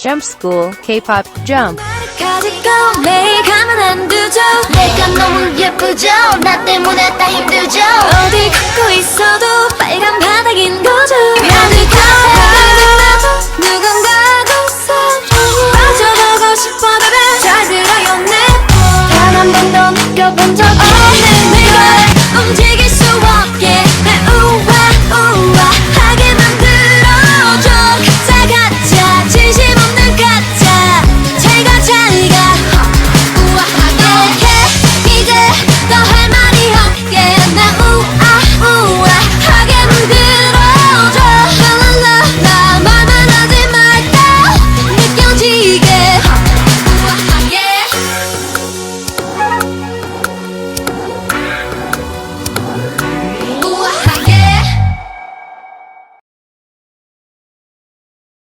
Jump School K-pop Jump. 한 번도 느껴본 적 없네